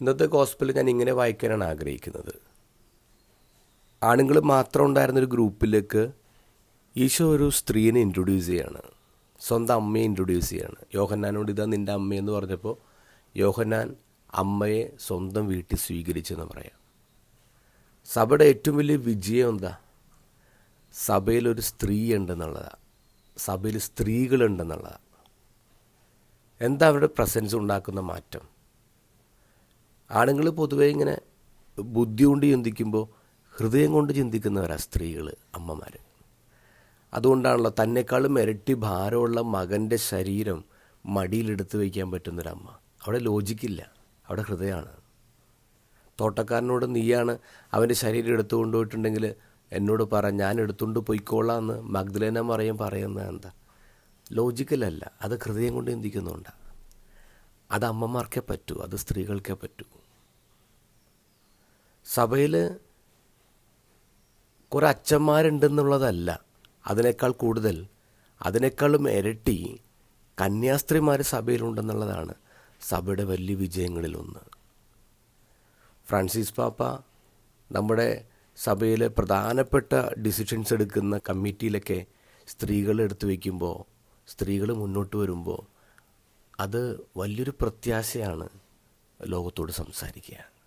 ഇന്നത്തെ ഗോസ്പിൽ ഞാൻ ഇങ്ങനെ വായിക്കാനാണ് ആഗ്രഹിക്കുന്നത്. ആണുങ്ങൾ മാത്രം ഉണ്ടായിരുന്നൊരു ഗ്രൂപ്പിലേക്ക് ഈശോ ഒരു സ്ത്രീനെ ഇൻട്രൊഡ്യൂസ് ചെയ്യാണ്. സ്വന്തം അമ്മയെ ഇൻട്രൊഡ്യൂസ് ചെയ്യാണ്. യോഹന്നാനോട് ഇതാ നിന്റെ അമ്മയെന്ന് പറഞ്ഞപ്പോൾ യോഹന്നാൻ അമ്മയെ സ്വന്തം വീട്ടിൽ സ്വീകരിച്ചെന്ന് പറയാം. സഭയുടെ ഏറ്റവും വലിയ വിജയം എന്താ? സഭയിലൊരു സ്ത്രീ ഉണ്ടെന്നുള്ളതാണ് സഭയിൽ സ്ത്രീകളുണ്ടെന്നുള്ളതാണ് എന്താ അവരുടെ പ്രസൻസ് ഉണ്ടാക്കുന്ന മാറ്റം? ആണുങ്ങൾ പൊതുവെ ഇങ്ങനെ ബുദ്ധി കൊണ്ട് ചിന്തിക്കുമ്പോൾ ഹൃദയം കൊണ്ട് ചിന്തിക്കുന്നവരാണ് സ്ത്രീകൾ അമ്മമാർ. അതുകൊണ്ടാണല്ലോ തന്നെക്കാളും ഇരട്ടി ഭാരമുള്ള മകന്റെ ശരീരം മടിയിലെടുത്ത് വയ്ക്കാൻ പറ്റുന്നൊരമ്മ. അവിടെ ലോജിക്കില്ല. അവിടെ ഹൃദയമാണ്. തോട്ടക്കാരനോട് നീയാണ് അവന്റെ ശരീരം എടുത്തു കൊണ്ടുപോയിട്ടുണ്ടെങ്കിൽ എന്നോട് പറ ഞാൻ എടുത്തുകൊണ്ട് പോയിക്കോളാം എന്ന് മഗ്ദലേന മറിയം പറയുന്നത് എന്താ? ലോജിക്കലല്ല. അത് ഹൃദയം കൊണ്ട് ചിന്തിക്കുന്നുണ്ട്. അത് അമ്മമാർക്കേ പറ്റൂ. അത് സ്ത്രീകൾക്കേ പറ്റൂ. സഭയിൽ കുറേ അച്ഛന്മാരുണ്ടെന്നുള്ളതല്ല അതിനേക്കാൾ കൂടുതൽ അതിനേക്കാളും ഇരട്ടി കന്യാസ്ത്രീമാർ സഭയിലുണ്ടെന്നുള്ളതാണ് സഭയുടെ വലിയ വിജയങ്ങളിലൊന്ന്. ഫ്രാൻസിസ് പാപ്പ നമ്മുടെ സഭയിലെ പ്രധാനപ്പെട്ട ഡിസിഷൻസ് എടുക്കുന്ന കമ്മിറ്റിയിലൊക്കെ സ്ത്രീകളെ എടുത്തു വയ്ക്കുമ്പോൾ സ്ത്രീകൾ മുന്നോട്ട് വരുമ്പോൾ അത് വലിയൊരു പ്രത്യാശയാണ് ലോകത്തോട് സംസാരിക്കുക